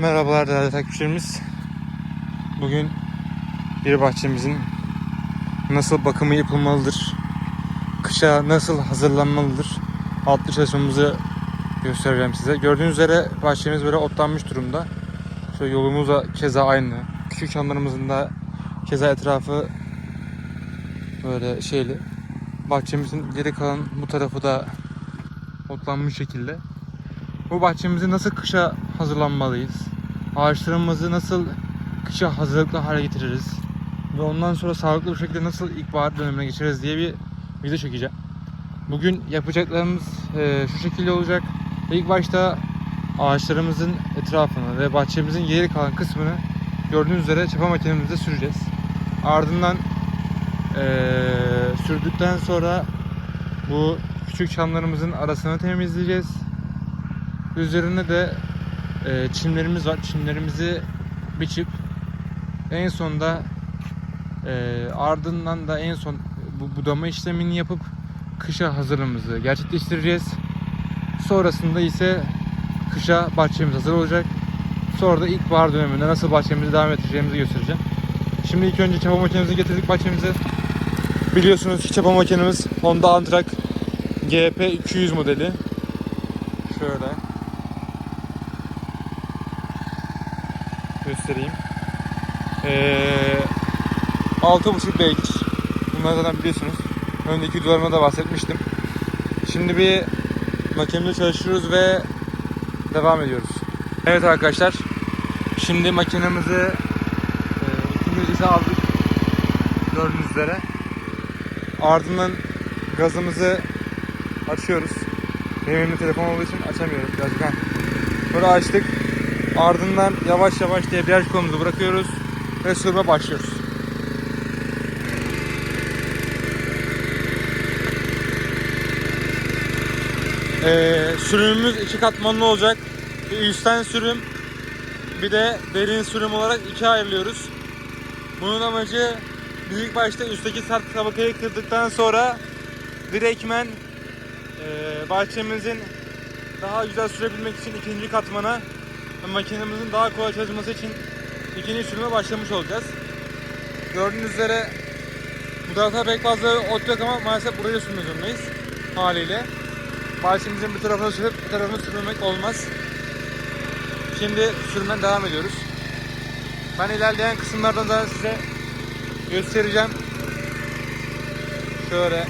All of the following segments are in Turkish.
Merhabalar değerli takipçilerimiz. Bugün bir bahçemizin nasıl bakımı yapılmalıdır, kışa nasıl hazırlanmalıdır adlı çalışmamızı göstereceğim size. Gördüğünüz üzere bahçemiz böyle otlanmış durumda. Şöyle yolumuz da keza aynı. Küçük çamlarımızın da keza etrafı böyle şeyli. Bahçemizin geri kalan bu tarafı da otlanmış şekilde. Bu bahçemizi nasıl kışa hazırlanmalıyız? Ağaçlarımızı nasıl kışa hazırlıklı hale getiririz? Ve ondan sonra sağlıklı bir şekilde nasıl ilkbahar dönemine geçeriz diye bir video çekeceğim. Bugün yapacaklarımız e, şu şekilde olacak. İlk başta ağaçlarımızın etrafını ve bahçemizin geri kalan kısmını gördüğünüz üzere çapa makinemizde süreceğiz. Ardından e, sürdükten sonra bu küçük çamlarımızın arasını temizleyeceğiz. Üzerine de e, çimlerimiz var. Çimlerimizi biçip en sonda e, ardından da en son bu budama işlemini yapıp kışa hazırlığımızı gerçekleştireceğiz. Sonrasında ise kışa bahçemiz hazır olacak. Sonra da ilkbahar döneminde nasıl bahçemizi devam ettireceğimizi göstereceğim. Şimdi ilk önce çapa makinemizi getirdik bahçemize. Biliyorsunuz ki çapa makinemiz Honda Antrak GP 200 modeli. Şöyle. Göstereyim. Ee, 6.5 beygir. Bunları zaten biliyorsunuz. Önceki videolarımda da bahsetmiştim. Şimdi bir makinemizde çalışıyoruz ve devam ediyoruz. Evet arkadaşlar. Şimdi makinemizi e, ikimiz aldık. Gördüğünüz üzere. Ardından gazımızı açıyoruz. Benim telefon olduğu için açamıyorum birazcık. Böyle açtık. Ardından yavaş yavaş debriyaj kolumuzu bırakıyoruz ve sürme başlıyoruz. Ee, sürümümüz iki katmanlı olacak. Bir üstten sürüm, bir de derin sürüm olarak ikiye ayrılıyoruz. Bunun amacı ilk başta üstteki sert tabakayı kırdıktan sonra direktmen e, bahçemizin daha güzel sürebilmek için ikinci katmana makinemizin daha kolay çalışması için ikinci sürüme başlamış olacağız. Gördüğünüz üzere bu tarafta pek fazla ot yok ama maalesef burayı da sürmek zorundayız haliyle. Bahçemizin bir tarafını sürüp bir tarafını sürmemek olmaz. Şimdi sürmen devam ediyoruz. Ben ilerleyen kısımlardan da size göstereceğim. Şöyle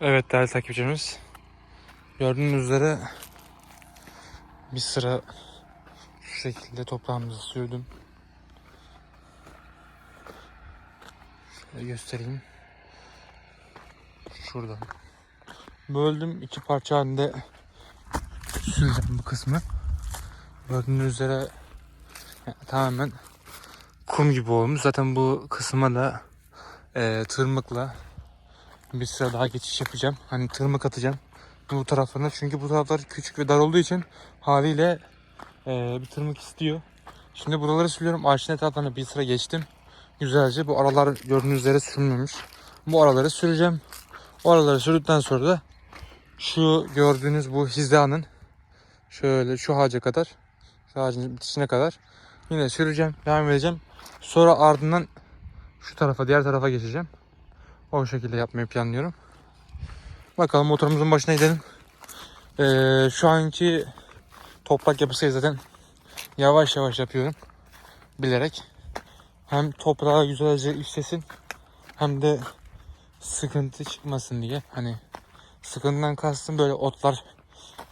Evet değerli takipçimiz. Gördüğünüz üzere bir sıra şu şekilde toprağımızı sürdüm. Şöyle göstereyim. Şuradan. Böldüm iki parça halinde süreceğim bu kısmı. Gördüğünüz üzere yani tamamen kum gibi olmuş. Zaten bu kısma da e, tırmıkla bir sıra daha geçiş yapacağım. Hani tırmık atacağım bu taraflarına. Çünkü bu taraflar küçük ve dar olduğu için haliyle e, bir tırmık istiyor. Şimdi buraları sürüyorum. Ağaçın etraflarına bir sıra geçtim. Güzelce bu aralar gördüğünüz üzere sürülmemiş. Bu araları süreceğim. O araları sürdükten sonra da şu gördüğünüz bu hizanın şöyle şu ağaca kadar şu ağacın bitişine kadar yine süreceğim. Devam edeceğim. Sonra ardından şu tarafa diğer tarafa geçeceğim. O şekilde yapmayı planlıyorum. Bakalım motorumuzun başına gidelim. Ee, şu anki toprak yapısı zaten yavaş yavaş yapıyorum. Bilerek. Hem toprağa güzelce işlesin hem de sıkıntı çıkmasın diye. Hani sıkıntıdan kastım böyle otlar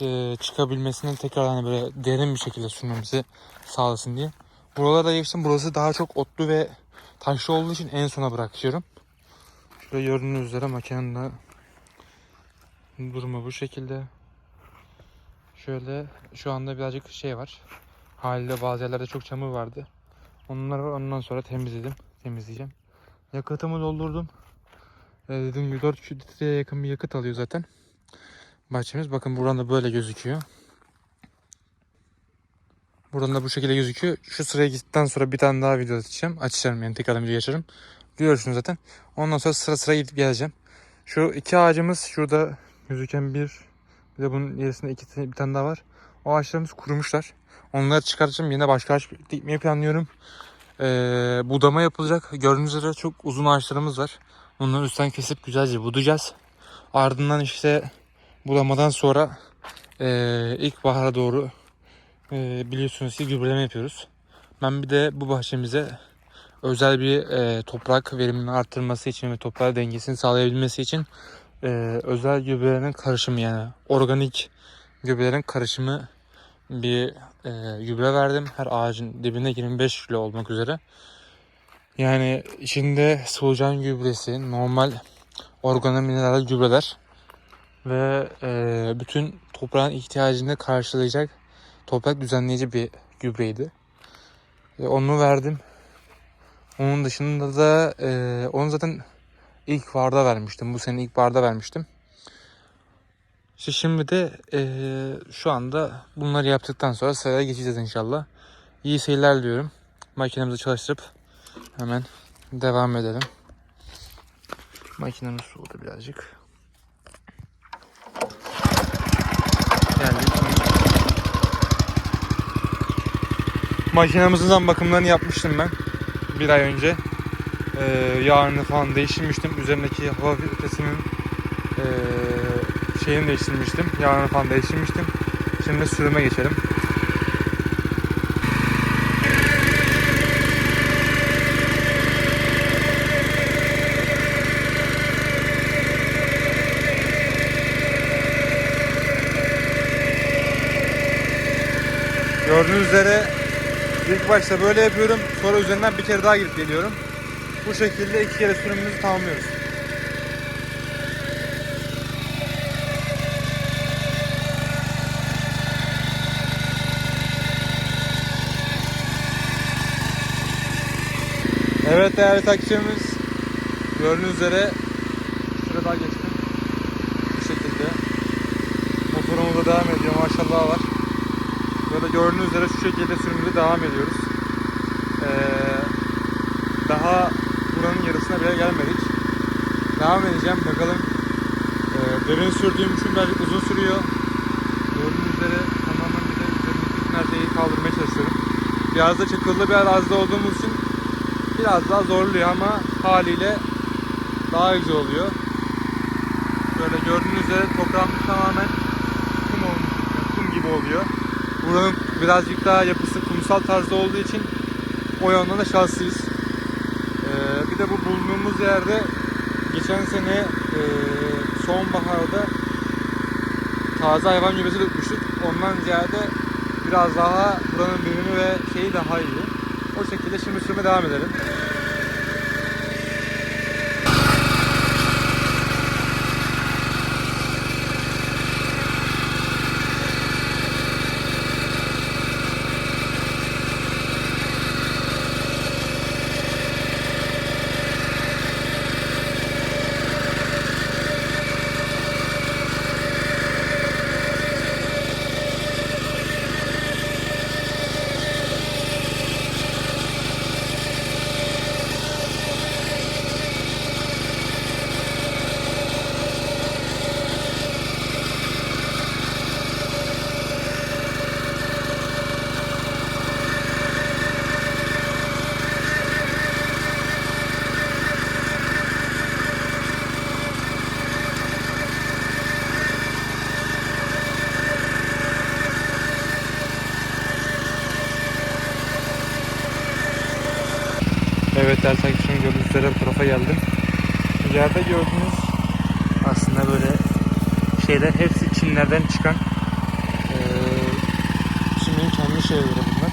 e, çıkabilmesinin tekrar hani böyle derin bir şekilde sürmemizi sağlasın diye. Buralarda geçtim. Burası daha çok otlu ve taşlı olduğu için en sona bırakıyorum. Şöyle gördüğünüz üzere makinenin durumu bu şekilde. Şöyle şu anda birazcık şey var. Haliyle bazı yerlerde çok çamur vardı. Onları ondan sonra temizledim. Temizleyeceğim. Yakıtımı doldurdum. Ee, dediğim gibi 4 litreye yakın bir yakıt alıyor zaten. Bahçemiz. Bakın buradan da böyle gözüküyor. Buradan da bu şekilde gözüküyor. Şu sıraya gittikten sonra bir tane daha video açacağım. Açacağım yani tekrardan video açarım. Görüyorsunuz zaten. Ondan sonra sıra sıra gidip geleceğim. Şu iki ağacımız şurada gözüken bir bir de bunun ilerisinde iki tane, bir tane daha var. O ağaçlarımız kurumuşlar. Onları çıkartacağım. Yine başka ağaç dikmeyi planlıyorum. Ee, budama yapılacak. Gördüğünüz üzere çok uzun ağaçlarımız var. Onları üstten kesip güzelce budayacağız. Ardından işte budamadan sonra ee, ilkbahara doğru ee, biliyorsunuz ki gübreleme yapıyoruz. Ben bir de bu bahçemize özel bir e, toprak verimini arttırması için ve toprağı dengesini sağlayabilmesi için e, özel gübrelerin karışımı yani organik gübrelerin karışımı bir e, gübre verdim. Her ağacın dibine 25 kilo olmak üzere. Yani içinde solucan gübresi, normal organo mineral gübreler ve e, bütün toprağın ihtiyacını karşılayacak toprak düzenleyici bir gübreydi. Onu verdim. Onun dışında da e, onu zaten ilk varda vermiştim. Bu sene ilk barda vermiştim. İşte şimdi de e, şu anda bunları yaptıktan sonra sıraya geçeceğiz inşallah. İyi seyirler diliyorum. Makinemizi çalıştırıp hemen devam edelim. Makinemiz soğudu birazcık. Makinemizin bakımlarını yapmıştım ben. Bir ay önce. Ee, yağını falan değiştirmiştim. Üzerindeki hava filtresinin ee, şeyini değiştirmiştim. Yağını falan değiştirmiştim. Şimdi sürüme geçelim. Gördüğünüz üzere ilk başta böyle yapıyorum. Sonra üzerinden bir kere daha gidip geliyorum. Bu şekilde iki kere sürümümüzü tamamlıyoruz. Evet değerli takipçilerimiz gördüğünüz üzere şurada daha geçtim. Bu şekilde. Motorumuz da devam ediyor maşallah var. Böyle gördüğünüz üzere şu şekilde sürümümüze devam ediyoruz. Ee, daha buranın yarısına bile gelmedik. Devam edeceğim bakalım. Ee, derin sürdüğüm için birazcık uzun sürüyor. Gördüğünüz üzere tamamen bir de üzerindeki kaldırmaya çalışıyorum. Biraz da çakıllı bir arazide olduğumuz için biraz daha zorluyor ama haliyle daha güzel oluyor. Böyle gördüğünüz üzere toprağımız tamamen kum olmuş, kum gibi oluyor. Buranın birazcık daha yapısı kumsal tarzda olduğu için o yönden de şanslıyız. Ee, bir de bu bulunduğumuz yerde geçen sene e, sonbaharda taze hayvan gübresi dökmüştük. Ondan ziyade biraz daha buranın verimi ve şeyi daha iyi. O şekilde şimdi sürme devam edelim. Evet değerli takipçilerim gördüğünüz üzere bu tarafa geldim. Yerde gördüğünüz aslında böyle şeyler hepsi Çinlerden çıkan eee Çin'in kendi şeyleri bunlar.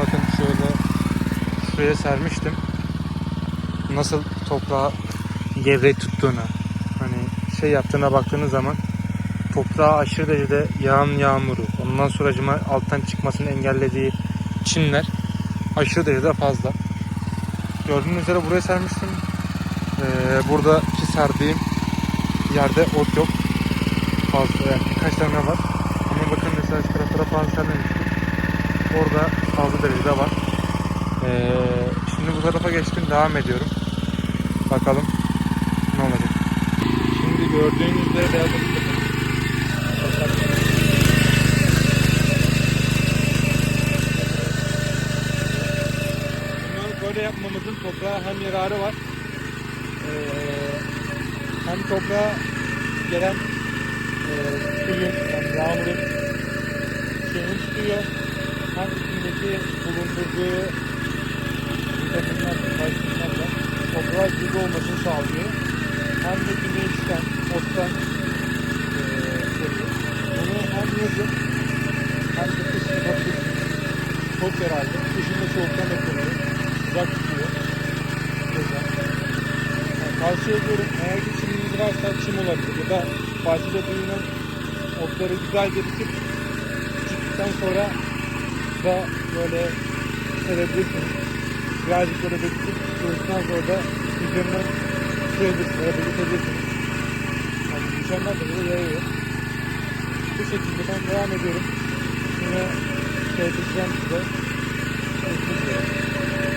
Bakın şöyle şuraya sermiştim. Nasıl toprağı gevreği tuttuğunu hani şey yaptığına baktığınız zaman toprağa aşırı derecede yağan yağmuru ondan sonra alttan çıkmasını engellediği çimler aşırı derecede fazla. Gördüğünüz üzere buraya sermiştim. Ee, buradaki serdiğim yerde ot yok. Fazla yani birkaç tane var. Ama bakın mesela şu taraflara falan sermemiştim. Orada fazla derecede var. Ee, şimdi bu tarafa geçtim devam ediyorum. Bakalım ne olacak. Şimdi gördüğünüz üzere biraz Bunu böyle yapmamızın toprağa hem yararı var. Ee, hem toprağa gelen e, suyun, yani yağmurun şeyini tutuyor. Hem üstündeki bulundurduğu vitaminler, vitaminlerle toprağa gübre olmasını sağlıyor. Hem de güneşten, ottan e. Bunu hem yazın hem de kışın. Çok yararlı. Kışın da soğuktan da koruyor. Sıcak tutuyor. Güzel. Yani tavsiye ediyorum. Eğer ki çiminiz varsa çim olabilir. Ya da bahçede büyüyen otları güzelce bitip çıktıktan sonra da böyle serebilirsiniz. Birazcık böyle bekletip kuruduktan sonra da üzerine sürebilirsiniz. Ya da belirtebilirsiniz. Yani mükemmel derecede yayıyor. Bu şekilde ben devam ediyorum. Şimdi seyredeceğim size. Görüşmek üzere.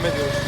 Amén, Dios.